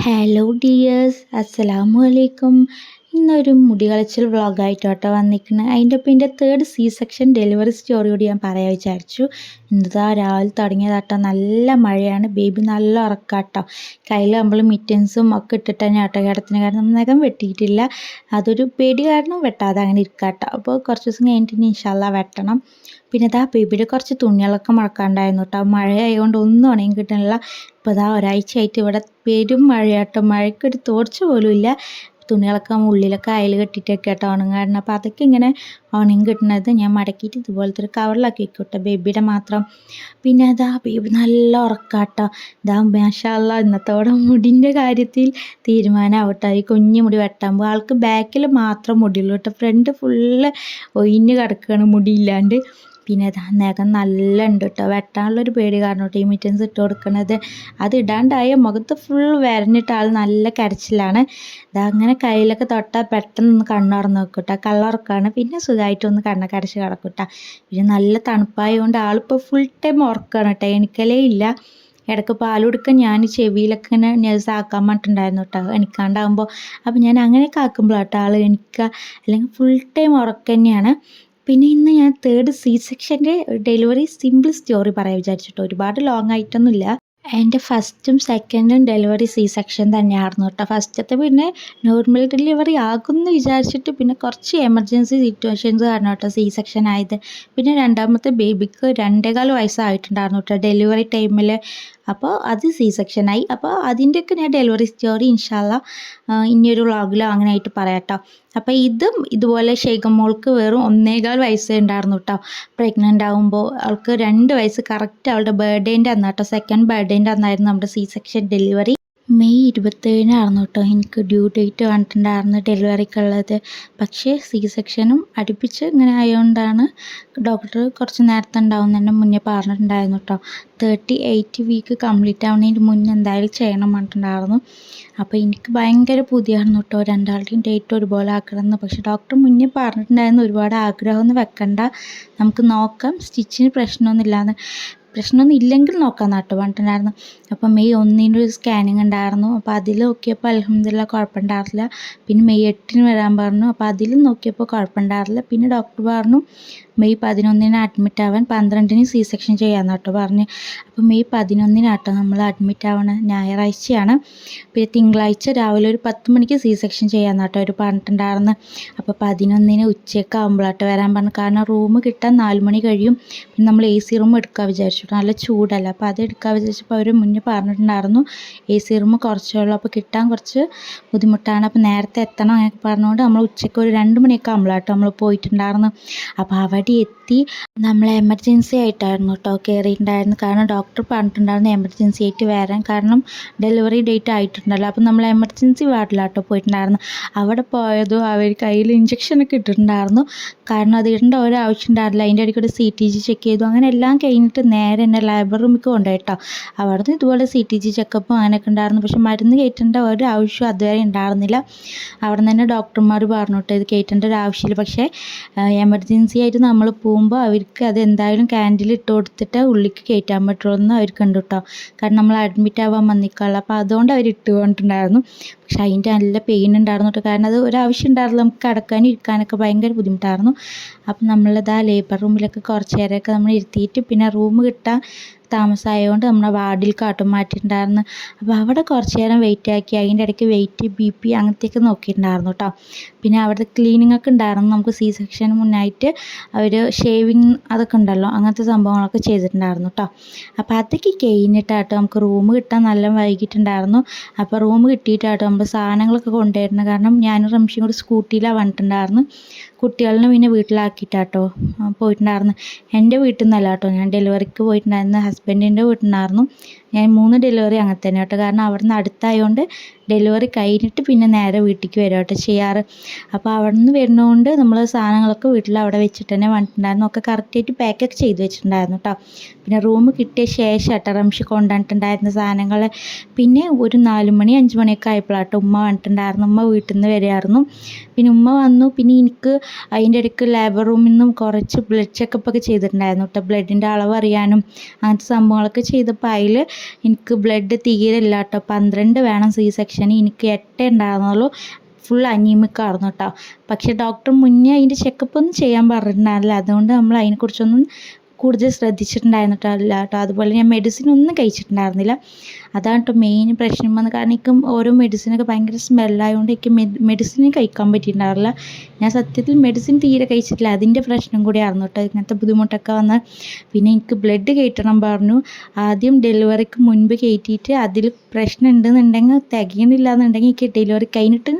Hello dears അസ്സലാമു അലൈക്കും ഇന്നൊരു മുടി കളച്ചിൽ വ്ളോഗായിട്ടോട്ടോ വന്നിരിക്കുന്നത് അതിന്റെ ഒപ്പം എന്റെ തേർഡ് സി സെക്ഷൻ ഡെലിവറി സ്റ്റോറിയോട് ഞാൻ പറയാൻ വിചാരിച്ചു. ഇന്നതാ രാവിലെ തുടങ്ങിയതാട്ടോ. നല്ല മഴയാണ്. ബേബി നല്ല ഉറക്കാട്ടോ. കയ്യിൽ നമ്മൾ മിറ്റൻസും ഒക്കെ ഇട്ടിട്ട് തന്നെ ആട്ടോ കിടത്തിന് കാരണം നഖം വെട്ടിയിട്ടില്ല. അതൊരു പേടി കാരണം വെട്ടാതെ അങ്ങനെ ഇരിക്കാട്ടോ. അപ്പോൾ കുറച്ച് ദിവസം കഴിഞ്ഞിട്ട് ഇനി ഇൻഷാല്ല വെട്ടണം. പിന്നെ ഇതാ ബേബിയുടെ കുറച്ച് തുണികളൊക്കെ മുടക്കാണ്ടായിരുന്നു കേട്ടോ. മഴ ആയതുകൊണ്ട് ഒന്നും ഉണങ്ങി കിട്ടണില്ല ഇപ്പോൾ ഇതാ ഒരാഴ്ചയായിട്ട് ഇവിടെ പെരും മഴയാട്ടോ. മഴയ്ക്കൊരു തോർച്ച പോലും ഇല്ല. തുണികളൊക്കെ ഉള്ളിലൊക്കെ അയൽ കെട്ടിയിട്ടൊക്കെ ആട്ടോ ഉണങ്ങാറുണ്ട് അപ്പോൾ അതൊക്കെ ഇങ്ങനെ ഉണങ്ങി കിട്ടുന്നത് ഞാൻ മടക്കിയിട്ട് ഇതുപോലത്തെ ഒരു കവറിലാക്കി വെക്കട്ടെ ബേബിയുടെ മാത്രം. പിന്നെ അതാ ബേബി നല്ല ഉറക്കാട്ടോ. ഇതാ മാഷാല്ല ഇന്നത്തോടെ മുടിന്റെ കാര്യത്തിൽ തീരുമാനമാവട്ടെ ഈ കുഞ്ഞു മുടി വെട്ടാൻ പോകും ആൾക്ക് ബാക്കിൽ മാത്രം മുടിയുള്ളൂ കേട്ടോ. ഫ്രണ്ട് ഫുള്ള് ഒഴിഞ്ഞ് കിടക്കുകയാണ് മുടിയില്ലാണ്ട് പിന്നെ നഖം നല്ല ഉണ്ട് കേട്ടോ വെട്ടാനുള്ളൊരു പേടി കാരണം കേട്ടോ ഈ മിറ്റൻസ് ഇട്ട് കൊടുക്കണത്. അത് ഇടാണ്ടായ മുഖത്ത് ഫുൾ വരഞ്ഞിട്ട് ആൾ നല്ല കരച്ചിലാണ്. അങ്ങനെ കയ്യിലൊക്കെ തൊട്ടാൽ പെട്ടെന്ന് കണ്ണുറന്ന് നോക്കും കള്ളുറക്കാണ്. പിന്നെ സുഖമായിട്ടൊന്ന് കണ്ണൊക്കെ അടച്ച് കിടക്കും പിന്നെ നല്ല തണുപ്പായതുകൊണ്ട് ആളിപ്പോൾ ഫുൾ ടൈം ഉറക്കാണ് കേട്ടോ എണിക്കലേ ഇല്ല. ഇടയ്ക്ക് പാൽ കൊടുക്കാൻ ഞാൻ ചെവിയിലൊക്കെ ഇങ്ങനെ നേഴ്സ് ആക്കാൻ പറഞ്ഞിട്ടുണ്ടായിരുന്നു കേട്ടോ എണിക്കാണ്ടാകുമ്പോൾ അപ്പോൾ ഞാൻ അങ്ങനെയൊക്കെ ആക്കുമ്പോഴാട്ടോ ആൾ എണിക്കുക അല്ലെങ്കിൽ ഫുൾ ടൈം ഉറക്കം തന്നെയാണ് പിന്നെ ഇന്ന് ഞാൻ തേർഡ് സി സെക്ഷന്റെ ഡെലിവറി സിമ്പിൾ സ്റ്റോറി പറയാൻ വിചാരിച്ചിട്ട് ഒരുപാട് ലോങ് ആയിട്ടൊന്നുമില്ല. എന്റെ ഫസ്റ്റും സെക്കൻഡും ഡെലിവറി സി സെക്ഷൻ തന്നെയായിരുന്നു കേട്ടോ. ഫസ്റ്റത്തെ പിന്നെ നോർമൽ ഡെലിവറി ആകുമെന്ന് വിചാരിച്ചിട്ട് പിന്നെ കുറച്ച് എമർജൻസി സിറ്റുവേഷൻസ് കാരണം കേട്ടോ സി സെക്ഷൻ ആയത്. പിന്നെ രണ്ടാമത്തെ ബേബിക്ക് രണ്ടേകാൽ വയസ്സായിട്ടുണ്ടായിരുന്നു കേട്ടോ. ഡെലിവറി ടൈമിൽ അപ്പോൾ അത് സി സെക്ഷനായി അപ്പോൾ അതിന്റെയൊക്കെ ഞാൻ ഡെലിവറി സ്റ്റോറി ഇൻഷാല്ല ഇനിയൊരു വ്ളോഗിലോ അങ്ങനെ ആയിട്ട് പറയാം കേട്ടോ അപ്പോൾ ഇതും ഇതുപോലെ ഷെയ്ഖമോൾക്ക് വെറും ഒന്നേകാൽ വയസ്സേ ഉണ്ടായിരുന്നു കേട്ടോ പ്രഗ്നന്റ് ആകുമ്പോൾ അവൾക്ക് രണ്ട് വയസ്സ് കറക്റ്റ് അവളുടെ ബർത്ത്ഡേന്റെ അന്ന് കേട്ടോ സെക്കൻഡ് ബർത്ത്ഡേന്റെ അന്നായിരുന്നു നമ്മുടെ സി സെക്ഷൻ ഡെലിവറി മെയ് ഇരുപത്തേഴിനായിരുന്നു കേട്ടോ എനിക്ക് ഡ്യൂ ഡേറ്റ് കണ്ടിട്ടുണ്ടായിരുന്നു ഡെലിവറിക്കുള്ളത് പക്ഷേ സി സെക്ഷനും അടുപ്പിച്ച് ഇങ്ങനെ ആയതുകൊണ്ടാണ് ഡോക്ടർ കുറച്ച് നേരത്തെ ഉണ്ടാവും തന്നെ മുന്നേ പറഞ്ഞിട്ടുണ്ടായിരുന്നു കേട്ടോ തേർട്ടി എയ്റ്റ് വീക്ക് കംപ്ലീറ്റ് ആവുന്നതിന് മുന്നേ എന്തായാലും ചെയ്യണം പറഞ്ഞിട്ടുണ്ടായിരുന്നു. അപ്പോൾ എനിക്ക് ഭയങ്കര പുതിയായിരുന്നു കേട്ടോ രണ്ടാളുടെയും ഡേറ്റ് ഒരുപോലെ ആക്കണമെന്ന് പക്ഷേ ഡോക്ടർ മുന്നേ പറഞ്ഞിട്ടുണ്ടായിരുന്നു ഒരുപാട് ആഗ്രഹമൊന്നും വെക്കണ്ട. നമുക്ക് നോക്കാം സ്റ്റിച്ചിന് പ്രശ്നമൊന്നുമില്ലാന്ന്. പ്രശ്നമൊന്നും ഇല്ലെങ്കിൽ നോക്കാം. നാട്ടു പറഞ്ഞിട്ടുണ്ടായിരുന്നു അപ്പം മെയ് ഒന്നിന്റെ ഒരു സ്കാനിങ് ഉണ്ടായിരുന്നു. അപ്പോൾ അതിൽ നോക്കിയപ്പോൾ അലഹമില്ല കുഴപ്പമുണ്ടായിരുന്നില്ല പിന്നെ മെയ് എട്ടിന് വരാൻ പറഞ്ഞു. അപ്പോൾ അതിലും നോക്കിയപ്പോൾ കുഴപ്പമുണ്ടായിരുന്നില്ല പിന്നെ ഡോക്ടർ പറഞ്ഞു മെയ് പതിനൊന്നിന് അഡ്മിറ്റ് ആവാൻ പന്ത്രണ്ടിന് സി സെക്ഷൻ ചെയ്യാമെന്ന് കേട്ടോ പറഞ്ഞ്. അപ്പോൾ മെയ് പതിനൊന്നിനാട്ടോ നമ്മൾ അഡ്മിറ്റ് ആവണ ഞായറാഴ്ചയാണ്. പിന്നെ തിങ്കളാഴ്ച രാവിലെ ഒരു പത്ത് മണിക്ക് സി സെക്ഷൻ ചെയ്യാമെന്ന് കേട്ടോ അവർ പറഞ്ഞിട്ടുണ്ടായിരുന്നു. അപ്പോൾ പതിനൊന്നിന് ഉച്ചയ്ക്ക് ആകുമ്പോഴാട്ടോ വരാൻ പറഞ്ഞു. കാരണം റൂം കിട്ടാൻ നാല് മണി കഴിയും. പിന്നെ നമ്മൾ എ സി റൂം എടുക്കാൻ വിചാരിച്ചു നല്ല ചൂടല്ല. അപ്പോൾ അത് എടുക്കാൻ വിചാരിച്ചപ്പോൾ അവർ മുന്നേ പറഞ്ഞിട്ടുണ്ടായിരുന്നു. എ സി റൂം കുറച്ചേ ഉള്ളൂ. അപ്പോൾ കിട്ടാൻ കുറച്ച് ബുദ്ധിമുട്ടാണ്. അപ്പോൾ നേരത്തെ എത്തണം എന്നൊക്കെ പറഞ്ഞുകൊണ്ട് നമ്മൾ ഉച്ചയ്ക്ക് ഒരു രണ്ട് മണിയൊക്കെ ആകുമ്പോഴാട്ടോ നമ്മൾ പോയിട്ടുണ്ടായിരുന്നു. അപ്പോൾ അവിടെ എത്തി നമ്മൾ എമർജൻസി ആയിട്ടായിരുന്നു കേട്ടോ കയറിയിട്ടുണ്ടായിരുന്നു കാരണം ഡോക്ടർ പറഞ്ഞിട്ടുണ്ടായിരുന്നു എമർജൻസി ആയിട്ട് വരാൻ. കാരണം ഡെലിവറി ഡേറ്റ് ആയിട്ടുണ്ടല്ലോ. അപ്പോൾ നമ്മൾ എമർജൻസി വാർഡിലാട്ടോ പോയിട്ടുണ്ടായിരുന്നു അവിടെ പോയതും അവർ കയ്യിൽ ഇഞ്ചക്ഷനൊക്കെ ഇട്ടിട്ടുണ്ടായിരുന്നു. കാരണം അത് ഇടേണ്ട ഒരു ആവശ്യം ഉണ്ടായിരുന്നില്ല. അതിന്റെ ഇടയ്ക്ക് ഒരു സി ടി ജി ചെക്ക് ചെയ്തു. അങ്ങനെ എല്ലാം കഴിഞ്ഞിട്ട് നേരെ എന്നെ ലാബ് റൂമിലേക്ക് അവിടെ അവിടുന്ന് ഇതുപോലെ സി ടി ജി ചെക്കപ്പും അങ്ങനെയൊക്കെ ഉണ്ടായിരുന്നു. പക്ഷെ മരുന്ന് കയറ്റേണ്ട ഒരു ആവശ്യം അതുവരെ ഉണ്ടായിരുന്നില്ല. അവിടെ നിന്ന് തന്നെ ഡോക്ടർമാർ പറഞ്ഞു കേട്ടോ ഇത് കയറ്റേണ്ട ഒരു ആവശ്യമില്ല. പക്ഷേ എമർജൻസി ആയിട്ട് നമ്മൾ പോകുമ്പോൾ അവർക്ക് അത് എന്തായാലും ക്യാൻഡിൽ ഇട്ട് കൊടുത്തിട്ട് ഉള്ളിലേക്ക് കയറ്റാൻ പറ്റുള്ളൂ എന്ന് ഉണ്ട് കേട്ടോ കാരണം നമ്മൾ അഡ്മിറ്റ് ആവാൻ വന്നിക്കാളെ അപ്പോൾ അതുകൊണ്ട് അവർ ഇട്ട് കൊണ്ടിട്ടുണ്ടായിരുന്നു. പക്ഷെ അതിന്റെ നല്ല പെയിൻ ഉണ്ടായിരുന്നു കാരണം അത് ഒരാവശ്യം ഉണ്ടായിരുന്നില്ല. നമുക്ക് കിടക്കാനും ഇരിക്കാനൊക്കെ ഭയങ്കര ബുദ്ധിമുട്ടായിരുന്നു. അപ്പം നമ്മളിതാ ലേബർ റൂമിലൊക്കെ കുറച്ച് നേരമൊക്കെ നമ്മൾ ഇരുത്തിയിട്ട് പിന്നെ റൂം കിട്ടാൻ താമസമായതുകൊണ്ട് നമ്മളെ കാട്ടും മാറ്റിയിട്ടുണ്ടായിരുന്നു. അപ്പോൾ അവിടെ കുറച്ച് നേരം വെയിറ്റ് ആക്കി. അതിന്റെ ഇടയ്ക്ക് വെയിറ്റ് ബി പി അങ്ങനത്തെയൊക്കെ നോക്കിയിട്ടുണ്ടായിരുന്നു കേട്ടോ പിന്നെ അവിടുത്തെ ക്ലീനിങ് ഒക്കെ ഉണ്ടായിരുന്നു. നമുക്ക് സി സെക്ഷന് മുന്നായിട്ട് അവർ ഷേവിങ് അതൊക്കെ ഉണ്ടല്ലോ അങ്ങനത്തെ സംഭവങ്ങളൊക്കെ ചെയ്തിട്ടുണ്ടായിരുന്നു കേട്ടോ അപ്പോൾ അതൊക്കെ കഴിഞ്ഞിട്ടാട്ടോ നമുക്ക് റൂം കിട്ടാൻ നല്ല വൈകിട്ടുണ്ടായിരുന്നു. അപ്പോൾ റൂം കിട്ടിയിട്ടാട്ടോ നമ്മൾ സാധനങ്ങളൊക്കെ കൊണ്ടുവരുന്നത്. കാരണം ഞാനും റംഷിയും കൂടി സ്കൂട്ടിയിലാണ് വന്നിട്ടുണ്ടായിരുന്നു കുട്ടികളെ പിന്നെ വീട്ടിലാക്കിയിട്ടാട്ടോ പോയിട്ടുണ്ടായിരുന്നു. എന്റെ വീട്ടിൽ നിന്നല്ല കേട്ടോ ഞാൻ ഡെലിവറിക്ക് പോയിട്ടുണ്ടായിരുന്നു ഹസ്ബൻഡിന്റെ വീട്ടിൽ ഞാൻ മൂന്ന് ഡെലിവറി അങ്ങനെ തന്നെ കേട്ടോ കാരണം അവിടെ നിന്ന് അടുത്തായതുകൊണ്ട് ഡെലിവറി കഴിഞ്ഞിട്ട് പിന്നെ നേരെ വീട്ടിലേക്ക് വരും കേട്ടോ ചെയ്യാറ്. അപ്പോൾ അവിടെ നിന്ന് വരുന്നതുകൊണ്ട് നമ്മൾ സാധനങ്ങളൊക്കെ വീട്ടിൽ അവിടെ വെച്ചിട്ട് തന്നെ വന്നിട്ടുണ്ടായിരുന്നു. ഒക്കെ കറക്റ്റായിട്ട് പാക്കൊക്കെ ചെയ്ത് വെച്ചിട്ടുണ്ടായിരുന്നു കേട്ടോ പിന്നെ റൂം കിട്ടിയ ശേഷം കേട്ടോ റംഷി കൊണ്ടുവന്നിട്ടുണ്ടായിരുന്ന സാധനങ്ങൾ പിന്നെ ഒരു നാല് മണി അഞ്ച് മണിയൊക്കെ ആയപ്പോഴാട്ടോ ഉമ്മ വന്നിട്ടുണ്ടായിരുന്നു. ഉമ്മ വീട്ടിൽ നിന്ന് വരികയായിരുന്നു. പിന്നെ ഉമ്മ വന്നു. പിന്നെ എനിക്ക് അതിന്റെ ഇടയ്ക്ക് ലേബർ റൂമിൽ നിന്നും കുറച്ച് ബ്ലഡ് ചെക്കപ്പ് ഒക്കെ ചെയ്തിട്ടുണ്ടായിരുന്നു കേട്ടോ ബ്ലഡിന്റെ അളവ് അറിയാനും അങ്ങനത്തെ സംഭവങ്ങളൊക്കെ ചെയ്തപ്പോൾ അതിൽ എനിക്ക് ബ്ലഡ് തീരെ ഇല്ല കേട്ടോ പന്ത്രണ്ട് വേണം സി സെക്ഷന് എനിക്ക് എട്ടേ ഉണ്ടായിരുന്നുള്ളൂ. ഫുൾ അനീമിക് ആയിരുന്നു കേട്ടോ പക്ഷേ ഡോക്ടർ മുന്നേ അതിന്റെ ചെക്കപ്പ് ഒന്നും ചെയ്യാൻ പറഞ്ഞിട്ടുണ്ടായിരുന്നില്ല. അതുകൊണ്ട് നമ്മൾ അതിനെക്കുറിച്ചൊന്നും കൂടുതൽ ശ്രദ്ധിച്ചിട്ടുണ്ടായിരുന്നിട്ടില്ല കേട്ടോ. അതുപോലെ ഞാൻ മെഡിസിൻ ഒന്നും കഴിച്ചിട്ടുണ്ടായിരുന്നില്ല. അതാണ് കേട്ടോ മെയിൻ പ്രശ്നം വന്നത്. കാരണം എനിക്ക് ഓരോ മെഡിസിനൊക്കെ ഭയങ്കര സ്മെല്ലായതുകൊണ്ട് എനിക്ക് മെഡിസിൻ കഴിക്കാൻ പറ്റിയിട്ടുണ്ടായിരുന്നില്ല. ഞാൻ സത്യത്തിൽ മെഡിസിൻ തീരെ കഴിച്ചിട്ടില്ല. അതിന്റെ പ്രശ്നം കൂടിയായിരുന്നു കേട്ടോ. ഇങ്ങനത്തെ ബുദ്ധിമുട്ടൊക്കെ വന്ന് പിന്നെ എനിക്ക് ബ്ലഡ് കയറ്റണം പറഞ്ഞു. ആദ്യം ഡെലിവറിക്ക് മുൻപ് കയറ്റിയിട്ട് അതിൽ പ്രശ്നം ഉണ്ടെന്നുണ്ടെങ്കിൽ തികയണില്ല എന്നുണ്ടെങ്കിൽ എനിക്ക് ഡെലിവറി കഴിഞ്ഞിട്ട്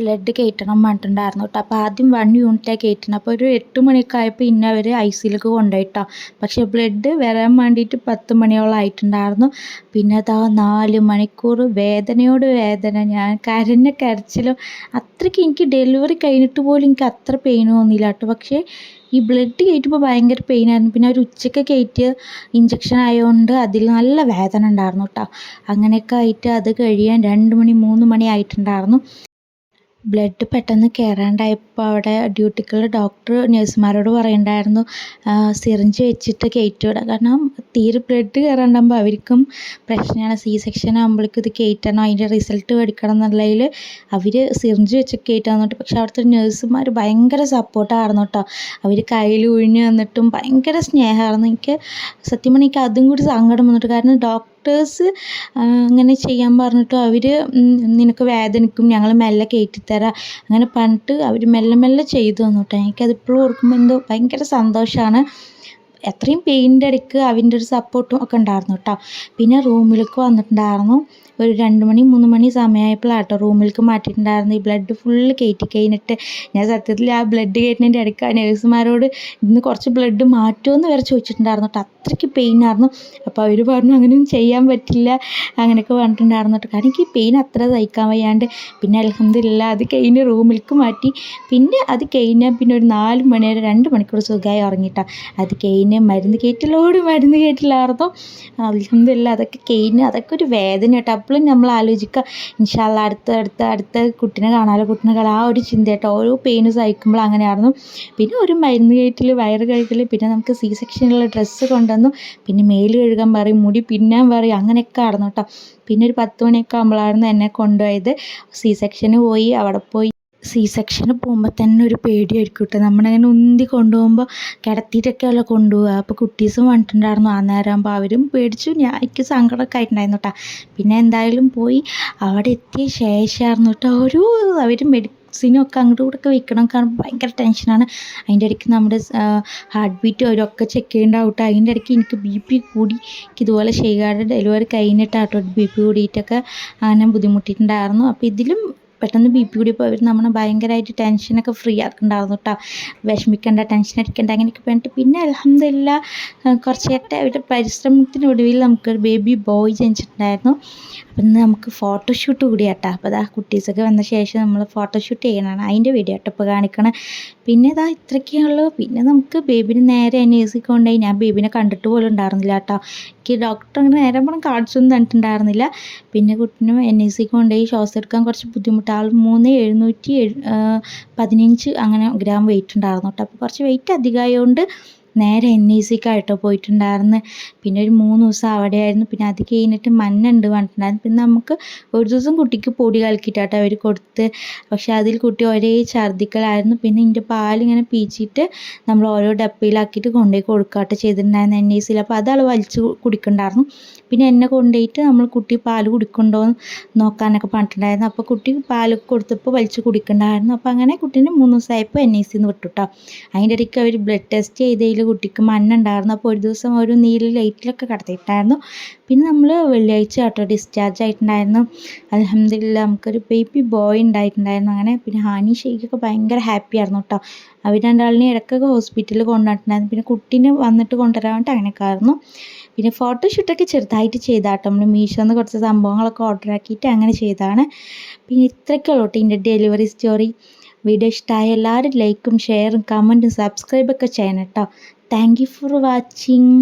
ബ്ലഡ് കയറ്റണം പറഞ്ഞിട്ടുണ്ടായിരുന്നു കേട്ടോ. അപ്പോൾ ആദ്യം വൺ യൂണിറ്റാണ് കയറ്റുന്നത് അപ്പോൾ ഒരു എട്ട് മണിയൊക്കെ ആയപ്പോൾ ഇന്നെ അവർ ഐ സിയിലേക്ക് കൊണ്ടുപോയിട്ടോ പക്ഷേ ബ്ലഡ് വരാൻ വേണ്ടിയിട്ട് പത്ത് മണിയോളം ആയിട്ടുണ്ടായിരുന്നു. പിന്നെ അതാ നാല് മണിക്കൂർ വേദനയോട് വേദന. ഞാൻ കരഞ്ഞ കരച്ചിലും അത്രയ്ക്ക് എനിക്ക് ഡെലിവറി കഴിഞ്ഞിട്ട് പോലും എനിക്ക് അത്ര പെയിൻ തോന്നിയില്ല കേട്ടോ. പക്ഷേ ഈ ബ്ലഡ് കയറ്റുമ്പോൾ ഭയങ്കര പെയിനായിരുന്നു പിന്നെ ഒരു ഉച്ചയ്ക്ക് കയറ്റിയ ഇഞ്ചക്ഷൻ ആയതുകൊണ്ട് അതിൽ നല്ല വേദന ഉണ്ടായിരുന്നു കേട്ടോ. അങ്ങനെയൊക്കെ ആയിട്ട് അത് കഴിയാൻ രണ്ട് മണി മൂന്ന് മണി ആയിട്ടുണ്ടായിരുന്നു. ബ്ലഡ് പെട്ടെന്ന് കയറാണ്ടായപ്പോൾ അവിടെ ഡ്യൂട്ടിക്കുള്ള ഡോക്ടർ നഴ്സുമാരോട് പറയുന്നുണ്ടായിരുന്നു സിറിഞ്ച് വെച്ചിട്ട് കയറ്റി വിടാൻ കാരണം തീരെ ബ്ലഡ് കയറാണ്ടാകുമ്പോൾ അവർക്കും പ്രശ്നമാണ്. സി സെക്ഷൻ ആകുമ്പോഴേക്കും ഇത് കയറ്റണം അതിന്റെ റിസൾട്ട് മേടിക്കണം എന്നുള്ളതിൽ അവർ സിറിഞ്ച് വെച്ച് കയറ്റാൻ തന്നിട്ട് പക്ഷേ അവിടുത്തെ നഴ്സുമാർ ഭയങ്കര സപ്പോർട്ടായിരുന്നു കേട്ടോ. അവർ കയ്യിൽ ഒഴിഞ്ഞു തന്നിട്ടും ഭയങ്കര സ്നേഹമായിരുന്നു. എനിക്ക് സത്യം പറഞ്ഞാൽ എനിക്ക് അതും കൂടി സങ്കടം വന്നിട്ട് കാരണം ഡോക്ടർ ഡോക്ടേഴ്സ് അങ്ങനെ ചെയ്യാൻ പറഞ്ഞിട്ടും അവർ നിനക്ക് വേദനിക്കും ഞങ്ങൾ മെല്ലെ കയറ്റിത്തരാം അങ്ങനെ പറഞ്ഞിട്ട് അവർ മെല്ലെ മെല്ലെ ചെയ്തു തന്നു കേട്ടോ എനിക്കത് ഇപ്പോഴും ഓർക്കുമ്പോൾ എന്തോ ഭയങ്കര സന്തോഷമാണ് എത്രയും പെയിന്റെ ഇടയ്ക്ക് അവന്റെ ഒരു സപ്പോർട്ടും ഒക്കെ ഉണ്ടായിരുന്നു കേട്ടോ പിന്നെ റൂമിലേക്ക് വന്നിട്ടുണ്ടായിരുന്നു. ഒരു രണ്ട് മണി മൂന്ന് മണി സമയമായപ്പോഴാണ് കേട്ടോ റൂമിലേക്ക് മാറ്റിയിട്ടുണ്ടായിരുന്നു ഈ ബ്ലഡ് ഫുള്ള് കയറ്റി കഴിഞ്ഞിട്ട് ഞാൻ സത്യത്തിൽ ആ ബ്ലഡ് കയറ്റുന്നതിന്റെ ഇടയ്ക്ക് നേഴ്സുമാരോട് ഇന്ന് കുറച്ച് ബ്ലഡ് മാറ്റുമെന്ന് വരെ ചോദിച്ചിട്ടുണ്ടായിരുന്നു. കേട്ടോ അത്രയ്ക്ക് പെയിൻ ആയിരുന്നു. അപ്പോൾ അവർ പറഞ്ഞു അങ്ങനെയൊന്നും ചെയ്യാൻ പറ്റില്ല അങ്ങനെയൊക്കെ പറഞ്ഞിട്ടുണ്ടായിരുന്നു കേട്ടോ കാരണം എനിക്ക് പെയിൻ അത്ര സഹിക്കാൻ വയ്യാണ്ട് പിന്നെ അലഹമില്ല അത് കഴിഞ്ഞ് റൂമിലേക്ക് മാറ്റി. പിന്നെ അത് കഴിഞ്ഞാൽ പിന്നെ ഒരു നാല് മണി വരെ രണ്ട് മണിക്കൂർ സുഖമായി ഉറങ്ങിയിട്ടാണ് അത് കഴിഞ്ഞ് മരുന്ന് കയറ്റലോട് മരുന്ന് കയറ്റില്ലായിരുന്നു അലഹമില്ല അതൊക്കെ കഴിഞ്ഞ് അതൊക്കെ ഒരു വേദന കേട്ടോ അപ്പോഴും നമ്മൾ ആലോചിക്കുക ഇൻഷാല്ല അടുത്ത അടുത്ത അടുത്ത കുട്ടീനെ കാണാലോ കുട്ടീനെ കാണാൻ ആ ഒരു ചിന്ത കേട്ടോ. ഓരോ പെയിന് സഹിക്കുമ്പോൾ അങ്ങനെയായിരുന്നു. പിന്നെ ഒരു മരുന്ന് കയറ്റിൽ വയറ് കഴുകൽ പിന്നെ നമുക്ക് സി സെക്ഷനിലുള്ള ഡ്രസ്സ് കൊണ്ടുവന്നു. പിന്നെ മേൽ കഴുകാൻ പറയും മുടി പിന്നാൻ പറയും അങ്ങനെയൊക്കെ ആയിരുന്നു കേട്ടോ. പിന്നെ ഒരു പത്ത് മണിയൊക്കെ ആകുമ്പോഴായിരുന്നു എന്നെ കൊണ്ടുപോയത്. സി സെക്ഷന് പോയി അവിടെ പോയി സി സെക്ഷന് പോകുമ്പോൾ തന്നെ ഒരു പേടിയായിരിക്കും കേട്ടോ. നമ്മളിങ്ങനെ ഉന്തി കൊണ്ടുപോകുമ്പോൾ കിടത്തിയിട്ടൊക്കെയല്ല കൊണ്ടുപോകുക അപ്പോൾ കുട്ടീസും വന്നിട്ടുണ്ടായിരുന്നു. ആ നേരം ആകുമ്പോൾ അവരും പേടിച്ചു. ഞാൻ എനിക്ക് സങ്കടമൊക്കെ ആയിട്ടുണ്ടായിരുന്നു കേട്ടോ. പിന്നെ എന്തായാലും പോയി. അവിടെ എത്തിയ ശേഷമായിരുന്നു കേട്ടോ. ഒരു അവർ മെഡി ഒക്കെ അങ്ങോട്ടും ഇങ്ങോട്ടൊക്കെ വെക്കണം കാരണം ഭയങ്കര ടെൻഷനാണ് അതിന്റെ ഇടയ്ക്ക് നമ്മുടെ ഹാർട്ട് ബീറ്റ് അവരൊക്കെ ചെക്ക് ചെയ്യേണ്ടാവും കേട്ടോ. അതിന്റെ ഇടയ്ക്ക് എനിക്ക് ബി പി കൂടി. എനിക്ക് ഇതുപോലെ ഷെയ്ഗാർഡ് ഡെലിവറി കഴിഞ്ഞിട്ടാട്ടോ ബി പി കൂടിയിട്ടൊക്കെ അങ്ങനെ ബുദ്ധിമുട്ടിയിട്ടുണ്ടായിരുന്നു. അപ്പോൾ ഇതിലും പെട്ടെന്ന് ബി പി കൂടിയപ്പോൾ അവർ നമ്മളെ ഭയങ്കരമായിട്ട് ടെൻഷനൊക്കെ ഫ്രീ ആക്കുന്നുണ്ടായിരുന്നു കേട്ടോ വിഷമിക്കേണ്ട ടെൻഷൻ അടിക്കേണ്ട അങ്ങനെയൊക്കെ പറഞ്ഞിട്ട് പിന്നെ അലഹമില്ല കുറച്ച് നേരത്തെ അവരുടെ പരിശ്രമത്തിനൊടുവിൽ നമുക്ക് ബേബി ബോയ് ജനിച്ചിട്ടുണ്ടായിരുന്നു. അപ്പം ഇന്ന് നമുക്ക് ഫോട്ടോഷൂട്ട് കൂടി കേട്ടോ അപ്പോൾ അതാ കുട്ടീസൊക്കെ വന്ന ശേഷം നമ്മൾ ഫോട്ടോഷൂട്ട് ചെയ്യണതാണ് അതിന്റെ വീഡിയോ ആട്ടോ ഇപ്പോൾ കാണിക്കണം. പിന്നെ ഇതാ ഇത്രയൊക്കെയുള്ളൂ പിന്നെ നമുക്ക് ബേബിനെ നേരെ സി കൊണ്ടുപോയി ഞാൻ ബേബിനെ കണ്ടിട്ട് പോലും ഉണ്ടായിരുന്നില്ല കേട്ടോ എനിക്ക് ഡോക്ടർ അങ്ങനെ നേരെ പറഞ്ഞ് കാണിച്ചൊന്നും തന്നിട്ടുണ്ടായിരുന്നില്ല. പിന്നെ കുട്ടീനെ എൻ ഐ സിക്ക് ശ്വാസം എടുക്കാൻ കുറച്ച് ബുദ്ധിമുട്ട് ആൾ മൂന്ന് എഴുന്നൂറ്റി പതിനഞ്ച് അങ്ങനെ ഗ്രാം വെയിറ്റ് ഉണ്ടായിരുന്നു കേട്ടോ. അപ്പോൾ കുറച്ച് വെയിറ്റ് അധികമായതുകൊണ്ട് നേരെ എൻ ഐ സിക്കായിട്ടോ പോയിട്ടുണ്ടായിരുന്നു. പിന്നെ ഒരു മൂന്ന് ദിവസം അവിടെയായിരുന്നു. പിന്നെ അത് കഴിഞ്ഞിട്ട് മഞ്ഞുണ്ട് പറഞ്ഞിട്ടുണ്ടായിരുന്നു. പിന്നെ നമുക്ക് ഒരു ദിവസം കുട്ടിക്ക് പൊടി കലക്കിയിട്ടാട്ടോ അവർ കൊടുത്ത്. പക്ഷെ അതിൽ കുട്ടി ഒരേ ഛർദിക്കലായിരുന്നു. പിന്നെ ഇതിന്റെ പാലിങ്ങനെ പീച്ചിട്ട് നമ്മൾ ഓരോ ഡപ്പയിലാക്കിയിട്ട് കൊണ്ടുപോയി കൊടുക്കാട്ടോ ചെയ്തിട്ടുണ്ടായിരുന്നു എൻ ഐ സിയിൽ. അപ്പോൾ അതാൾ വലിച്ച് കുടിക്കണ്ടായിരുന്നു. പിന്നെ എന്നെ കൊണ്ടുപോയിട്ട് നമ്മൾ കുട്ടി പാൽ കുടിക്കണ്ടോ എന്ന് നോക്കാനൊക്കെ പറഞ്ഞിട്ടുണ്ടായിരുന്നു. അപ്പോൾ കുട്ടി പാൽ കൊടുത്തപ്പോൾ വലിച്ച് കുടിക്കണ്ടായിരുന്നു. അപ്പോൾ അങ്ങനെ കുട്ടീനെ മൂന്ന് ദിവസമായപ്പോൾ എൻ ഐ സിന്ന് വിട്ടു കേട്ടോ അതിന്റെ ഇടയ്ക്ക് അവർ ബ്ലഡ് ടെസ്റ്റ് ചെയ്തതിൽ കുട്ടിക്ക് മണ്ണുണ്ടായിരുന്നു അപ്പോൾ ഒരു ദിവസം ഒരു നീല ലൈറ്റിലൊക്കെ കിടത്തിയിട്ടായിരുന്നു. പിന്നെ നമ്മൾ വെള്ളിയാഴ്ച കേട്ടോ ഡിസ്ചാർജ് ആയിട്ടുണ്ടായിരുന്നു. അലഹമ്മദില്ല നമുക്കൊരു ബേബി ബോയ് ഉണ്ടായിട്ടുണ്ടായിരുന്നു അങ്ങനെ. പിന്നെ ഹാനി ഷെയ്ഖൊക്കെ ഭയങ്കര ഹാപ്പി ആയിരുന്നു കേട്ടോ അവർ രണ്ടാളിനെ ഇടയ്ക്കൊക്കെ ഹോസ്പിറ്റലിൽ കൊണ്ടുവന്നിട്ടുണ്ടായിരുന്നു. പിന്നെ കുട്ടീനെ വന്നിട്ട് കൊണ്ടുവരാൻ വേണ്ടി അങ്ങനെയൊക്കെ ആയിരുന്നു പിന്നെ ഫോട്ടോഷൂട്ടൊക്കെ ചെറുതായിട്ട് ചെയ്താട്ടോ. നമ്മൾ മീഷോന്ന് കുറച്ച് സംഭവങ്ങളൊക്കെ ഓർഡർ ആക്കിയിട്ട് അങ്ങനെ ചെയ്തതാണ്. പിന്നെ ഇത്രയൊക്കെ ഉള്ളൂ കേട്ടോ ഇതിന്റെ ഡെലിവറി സ്റ്റോറി വീഡിയോ ഇഷ്ടമായ എല്ലാവരും ലൈക്കും ഷെയറും കമന്റും സബ്സ്ക്രൈബൊക്കെ ചെയ്യണം കേട്ടോ താങ്ക് യു ഫോർ വാച്ചിങ്